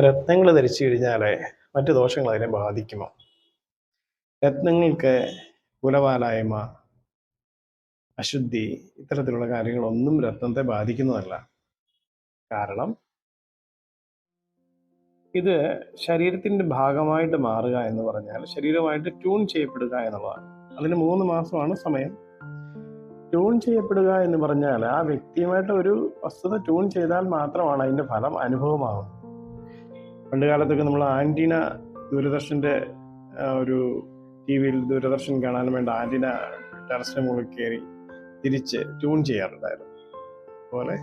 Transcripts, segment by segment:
രത്നങ്ങൾ ധരിച്ചു കഴിഞ്ഞാൽ മറ്റു ദോഷങ്ങൾ അതിനെ ബാധിക്കുമോ? രത്നങ്ങൾക്ക് കുലപാലായ്മ അശുദ്ധി ഇത്തരത്തിലുള്ള കാര്യങ്ങളൊന്നും രത്നത്തെ ബാധിക്കുന്നതല്ല. കാരണം ഇത് ശരീരത്തിന്റെ ഭാഗമായിട്ട് മാറുക എന്ന് പറഞ്ഞാൽ ശരീരമായിട്ട് ട്യൂൺ ചെയ്യപ്പെടുക എന്നുള്ളതാണ്. അതിന് മൂന്ന് മാസമാണ് സമയം. ട്യൂൺ ചെയ്യപ്പെടുക എന്ന് പറഞ്ഞാൽ ആ വ്യക്തിയുമായിട്ട് ഒരു വസ്തുത ട്യൂൺ ചെയ്താൽ മാത്രമാണ് അതിന്റെ ഫലം അനുഭവമാകുന്നത് പണ്ട് കാലത്തൊക്കെ നമ്മൾ ആന്റിന ദൂരദർശന്റെ ഒരു ടി വിയിൽ ദൂരദർശൻ കാണാൻ വേണ്ട ആന്റിന ടെറസിന് മുകളിൽ കയറി തിരിച്ച് ട്യൂൺ ചെയ്യാറുണ്ടായിരുന്നു. അതുപോലെ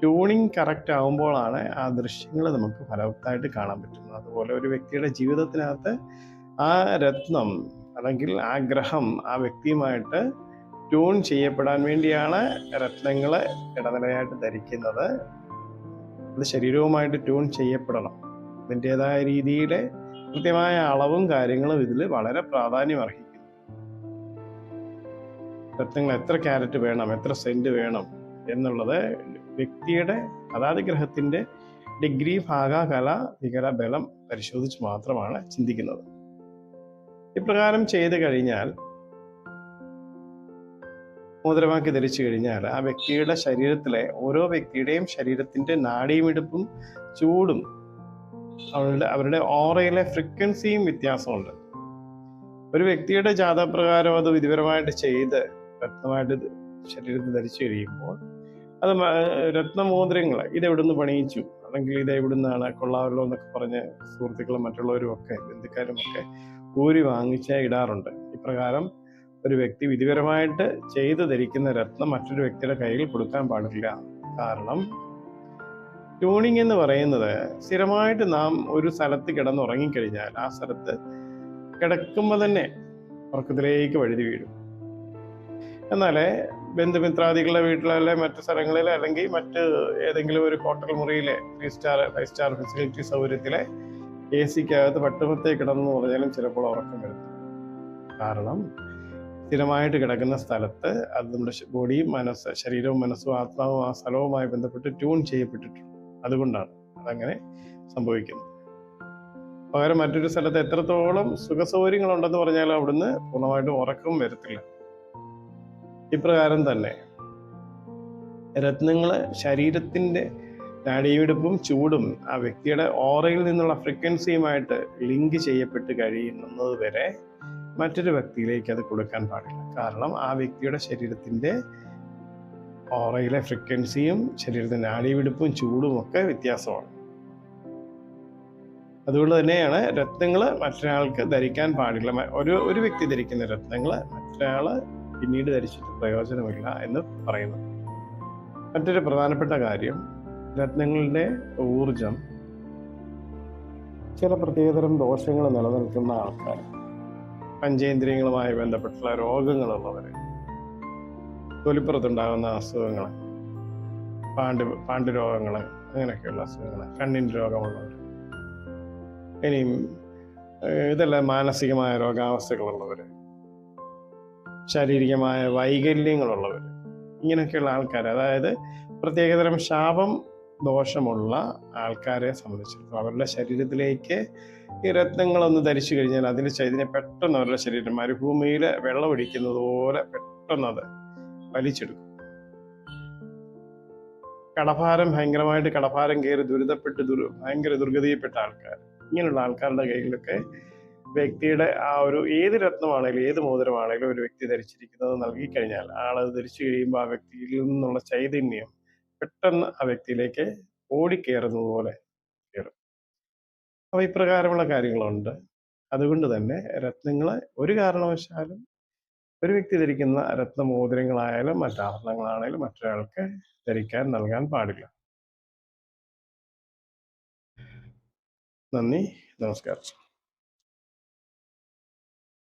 ട്യൂണിങ് കറക്റ്റ് ആകുമ്പോഴാണ് ആ ദൃശ്യങ്ങൾ നമുക്ക് ഫലവത്തായിട്ട് കാണാൻ പറ്റുന്നത്. അതുപോലെ ഒരു വ്യക്തിയുടെ ജീവിതത്തിനകത്ത് ആ രത്നം അല്ലെങ്കിൽ ആ ഗ്രഹം ആ വ്യക്തിയുമായിട്ട് ട്യൂൺ ചെയ്യപ്പെടാൻ വേണ്ടിയാണ് രത്നങ്ങൾ ഇടനിലയായിട്ട് ധരിക്കുന്നത്. അത് ശരീരവുമായിട്ട് ട്യൂൺ ചെയ്യപ്പെടണം. അതിന്റെതായ രീതിയിലെ കൃത്യമായ അളവും കാര്യങ്ങളും ഇതിൽ വളരെ പ്രാധാന്യം അർഹിക്കുന്നു സത്യങ്ങൾ എത്ര ക്യാരറ്റ് വേണം എത്ര സെന്റ് വേണം എന്നുള്ളത് വ്യക്തിയുടെ അതാത് ഗ്രഹത്തിന്റെ ഡിഗ്രി ഭാഗ കല വികല ബലം പരിശോധിച്ച് മാത്രമാണ് ചിന്തിക്കുന്നത്. ഇപ്രകാരം ചെയ്തു കഴിഞ്ഞാൽ മോതിരമാക്കി ധരിച്ചു കഴിഞ്ഞാൽ ആ വ്യക്തിയുടെ ശരീരത്തിലെ ഓരോ വ്യക്തിയുടെയും ശരീരത്തിന്റെ നാഡീമിടിപ്പും ചൂടും അവരുടെ അവരുടെ ഓറയിലെ ഫ്രീക്വൻസിയും വ്യത്യാസമുണ്ട്. ഒരു വ്യക്തിയുടെ ജാതപ്രകാരം അത് വിധിപരമായിട്ട് ചെയ്ത് രത്നമായിട്ട് ശരീരത്തിൽ ധരിച്ചു കഴിയുമ്പോൾ അത് രത്നമോതിരങ്ങൾ ഇത് എവിടുന്ന് പണിയിച്ചു? അല്ലെങ്കിൽ ഇത് എവിടുന്നാണ് കൊള്ളാമല്ലോ എന്നൊക്കെ പറഞ്ഞ് സുഹൃത്തുക്കളും മറ്റുള്ളവരും ഒക്കെ ബന്ധുക്കാരും ഒക്കെ ഊരി വാങ്ങിച്ച് ഇടാറുണ്ട്. ഇപ്രകാരം ഒരു വ്യക്തി വിധിപരമായിട്ട് ചെയ്ത് ധരിക്കുന്ന രത്നം മറ്റൊരു വ്യക്തിയുടെ കയ്യിൽ കൊടുക്കാൻ പാടില്ല. കാരണം ട്യൂണിങ് എന്ന് പറയുന്നത് സ്ഥിരമായിട്ട് നാം ഒരു സ്ഥലത്ത് കിടന്നുറങ്ങിക്കഴിഞ്ഞാൽ ആ സ്ഥലത്ത് കിടക്കുമ്പോൾ തന്നെ ഉറക്കത്തിലേക്ക് വഴുതി വീഴും. എന്നാൽ ബന്ധുമിത്രാദികളുടെ വീട്ടിലെ മറ്റു സ്ഥലങ്ങളിൽ അല്ലെങ്കിൽ മറ്റ് ഏതെങ്കിലും ഒരു ഹോട്ടൽ മുറിയിലെ three star five star facility സൗകര്യത്തിലെ എ സിക്കകത്ത് പട്ടുമത്തേ കിടന്നു പറഞ്ഞാലും ചിലപ്പോൾ ഉറക്കം വരും കാരണം സ്ഥിരമായിട്ട് കിടക്കുന്ന സ്ഥലത്ത് അത് നമ്മുടെ ബോഡിയും മനസ്സ് ശരീരവും മനസ്സും ആത്മാവും ആ സ്ഥലവുമായി ബന്ധപ്പെട്ട് ട്യൂൺ ചെയ്യപ്പെട്ടിട്ടുണ്ട്. അതുകൊണ്ടാണ് അതങ്ങനെ സംഭവിക്കുന്നത്. പകരം മറ്റൊരു സ്ഥലത്ത് എത്രത്തോളം സുഖസൗകര്യങ്ങളുണ്ടെന്ന് പറഞ്ഞാൽ അവിടുന്ന് പൂർണമായിട്ടും ഉറക്കം വരത്തില്ല. ഇപ്രകാരം തന്നെ രത്നങ്ങൾ ശരീരത്തിന്റെ നാഡീമിടിപ്പും ചൂടും ആ വ്യക്തിയുടെ ഓറയിൽ നിന്നുള്ള ഫ്രീക്വൻസിയുമായിട്ട് ലിങ്ക് ചെയ്യപ്പെട്ട് കഴിയുന്നത് വരെ മറ്റൊരു വ്യക്തിയിലേക്ക് അത് കൊടുക്കാൻ പാടില്ല. കാരണം ആ വ്യക്തിയുടെ ശരീരത്തിന്റെ ഓറയിലെ ഫ്രീക്വൻസിയും ശരീരത്തിന്റെ നാഡീമിടിപ്പും ചൂടും ഒക്കെ വ്യത്യാസമാണ്. അതുകൊണ്ട് തന്നെയാണ് രത്നങ്ങൾ മറ്റൊരാൾക്ക് ധരിക്കാൻ പാടില്ല. ഒരു ഒരു വ്യക്തി ധരിക്കുന്ന രത്നങ്ങൾ മറ്റൊരാൾ പിന്നീട് ധരിച്ചിട്ട് പ്രയോജനമില്ല എന്ന് പറയുന്നു മറ്റൊരു പ്രധാനപ്പെട്ട കാര്യം രത്നങ്ങളുടെ ഊർജം ചില പ്രത്യേകതരം ദോഷങ്ങൾ നിലനിൽക്കുന്ന ആൾക്കാർ പഞ്ചേന്ദ്രിയങ്ങളുമായി ബന്ധപ്പെട്ടുള്ള രോഗങ്ങളുള്ളവർ തൊലിപ്പുറത്തുണ്ടാകുന്ന അസുഖങ്ങൾ പാണ്ട് രോഗങ്ങൾ അങ്ങനെയൊക്കെയുള്ള അസുഖങ്ങൾ കണ്ണിന്റെ രോഗമുള്ളവർ. ഇനിയും ഇതെല്ലാം മാനസികമായ രോഗാവസ്ഥകളുള്ളവർ ശാരീരികമായ വൈകല്യങ്ങളുള്ളവർ ഇങ്ങനെയൊക്കെയുള്ള ആൾക്കാർ അതായത് പ്രത്യേകതരം ശാപം ദോഷമുള്ള ആൾക്കാരെ സംബന്ധിച്ചിടത്തോളം അവരുടെ ശരീരത്തിലേക്ക് ഈ രത്നങ്ങളൊന്ന് ധരിച്ചു കഴിഞ്ഞാൽ അതിന്റെ ചൈതന്യം പെട്ടെന്ന് അവരുടെ ശരീരം മരുഭൂമിയിൽ വെള്ളമൊഴിക്കുന്നതുപോലെ പെട്ടെന്ന് അത് വലിച്ചെടുക്കും. കടഭാരം ഭയങ്കരമായിട്ട് കടഭാരം കയറി ദുരിതപ്പെട്ട് ദുരി ഭയങ്കര ദുർഗതിയിൽപ്പെട്ട ആൾക്കാർ ഇങ്ങനെയുള്ള ആൾക്കാരുടെ കയ്യിലൊക്കെ വ്യക്തിയുടെ ആ ഒരു ഏത് രത്നമാണെങ്കിലും ഏത് മോതിരമാണെങ്കിലും ഒരു വ്യക്തി ധരിച്ചിരിക്കുന്നത് നൽകി കഴിഞ്ഞാൽ ആളത് ധരിച്ചു കഴിയുമ്പോൾ ആ വ്യക്തിയിൽ നിന്നുള്ള ചൈതന്യം പെട്ടെന്ന് ആ വ്യക്തിയിലേക്ക് ഓടിക്കയറുന്നത് പോലെ കയറും ഇപ്രകാരമുള്ള കാര്യങ്ങളുണ്ട്. അതുകൊണ്ട് തന്നെ രത്നങ്ങളെ ഒരു കാരണവശാലും ഒരു വ്യക്തി ധരിക്കുന്ന രത്നമോതിരങ്ങളായാലും മറ്റാഭരണങ്ങളാണെങ്കിലും മറ്റൊരാൾക്ക് ധരിക്കാൻ നൽകാൻ പാടില്ല. നന്ദി. നമസ്കാരം.